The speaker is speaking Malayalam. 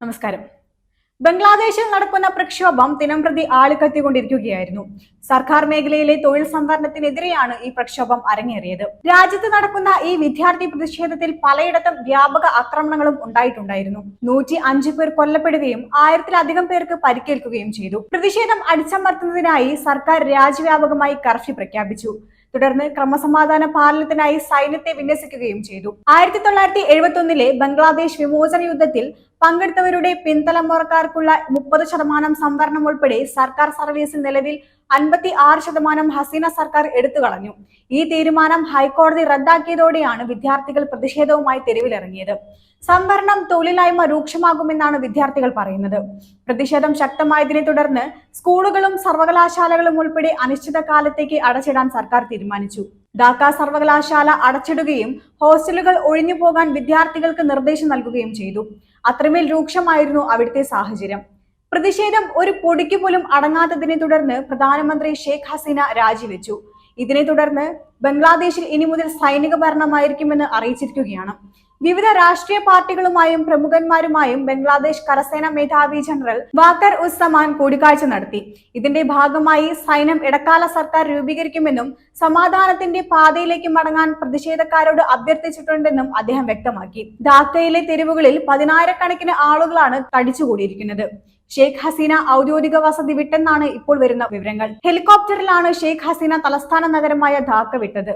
നമസ്കാരം. ബംഗ്ലാദേശിൽ നടക്കുന്ന പ്രക്ഷോഭം ദിനംപ്രതി ആളിക്കത്തിക്കൊണ്ടിരിക്കുകയായിരുന്നു. സർക്കാർ മേഖലയിലെ തൊഴിൽ സംവരണത്തിനെതിരെയാണ് ഈ പ്രക്ഷോഭം അരങ്ങേറിയത്. രാജ്യത്ത് നടക്കുന്ന ഈ വിദ്യാർത്ഥി പ്രതിഷേധത്തിൽ പലയിടത്തും വ്യാപക ആക്രമണങ്ങളും ഉണ്ടായിട്ടുണ്ടായിരുന്നു. നൂറ്റി അഞ്ച് പേർ കൊല്ലപ്പെടുകയും ആയിരത്തിലധികം പേർക്ക് പരിക്കേൽക്കുകയും ചെയ്തു. പ്രതിഷേധം അടിച്ചമർത്തുന്നതിനായി സർക്കാർ രാജ്യവ്യാപകമായി കർഫ്യൂ പ്രഖ്യാപിച്ചു. തുടർന്ന് ക്രമസമാധാന പാലനത്തിനായി സൈന്യത്തെ വിന്യസിക്കുകയും ചെയ്തു. ആയിരത്തി തൊള്ളായിരത്തി എഴുപത്തി ഒന്നിലെ ബംഗ്ലാദേശ് വിമോചന യുദ്ധത്തിൽ പങ്കെടുത്തവരുടെ പിന്തലമുറക്കാർക്കുള്ള മുപ്പത് ശതമാനം സംവരണം ഉൾപ്പെടെ സർക്കാർ സർവീസിൽ നിലവിൽ അൻപത്തി ആറ് ശതമാനം ഹസീന സർക്കാർ എടുത്തു കളഞ്ഞു. ഈ തീരുമാനം ഹൈക്കോടതി റദ്ദാക്കിയതോടെയാണ് വിദ്യാർത്ഥികൾ പ്രതിഷേധവുമായി തെരുവിലിറങ്ങിയത്. സംവരണം തൊഴിലായ്മ രൂക്ഷമാകുമെന്നാണ് വിദ്യാർത്ഥികൾ പറയുന്നത്. പ്രതിഷേധം ശക്തമായതിനെ തുടർന്ന് സ്കൂളുകളും സർവകലാശാലകളും ഉൾപ്പെടെ അനിശ്ചിതകാലത്തേക്ക് അടച്ചിടാൻ സർക്കാർ തീരുമാനിച്ചു. ഢാക്ക സർവകലാശാല അടച്ചിടുകയും ഹോസ്റ്റലുകൾ ഒഴിഞ്ഞു പോകാൻ വിദ്യാർത്ഥികൾക്ക് നിർദ്ദേശം നൽകുകയും ചെയ്തു. അത്രമേൽ രൂക്ഷമായിരുന്നു അവിടുത്തെ സാഹചര്യം. പ്രതിഷേധം ഒരു പൊടിക്ക് പോലും അടങ്ങാത്തതിനെ തുടർന്ന് പ്രധാനമന്ത്രി ഷേഖ് ഹസീന രാജിവെച്ചു. ഇതിനെ തുടർന്ന് ബംഗ്ലാദേശിൽ ഇനി മുതൽ സൈനിക ഭരണമായിരിക്കുമെന്ന് അറിയിച്ചിരിക്കുകയാണ്. വിവിധ രാഷ്ട്രീയ പാർട്ടികളുമായും പ്രമുഖന്മാരുമായും ബംഗ്ലാദേശ് കരസേന മേധാവി ജനറൽ വാക്കർ ഉസ്സമാൻ കൂടിക്കാഴ്ച നടത്തി. ഇതിന്റെ ഭാഗമായി സൈന്യം ഇടക്കാല സർക്കാർ രൂപീകരിക്കുമെന്നും സമാധാനത്തിന്റെ പാതയിലേക്ക് മടങ്ങാൻ പ്രതിഷേധക്കാരോട് അഭ്യർത്ഥിച്ചിട്ടുണ്ടെന്നും അദ്ദേഹം വ്യക്തമാക്കി. ധാക്കയിലെ തെരുവുകളിൽ പതിനായിരക്കണക്കിന് ആളുകളാണ് തടിച്ചുകൂടിയിരിക്കുന്നത്. ഷെയ്ഖ് ഹസീന ഔദ്യോഗിക വസതി വിട്ടെന്നാണ് ഇപ്പോൾ വരുന്ന വിവരങ്ങൾ. ഹെലികോപ്റ്ററിലാണ് ഷെയ്ഖ് ഹസീന തലസ്ഥാന നഗരമായ ധാക്ക விட்டது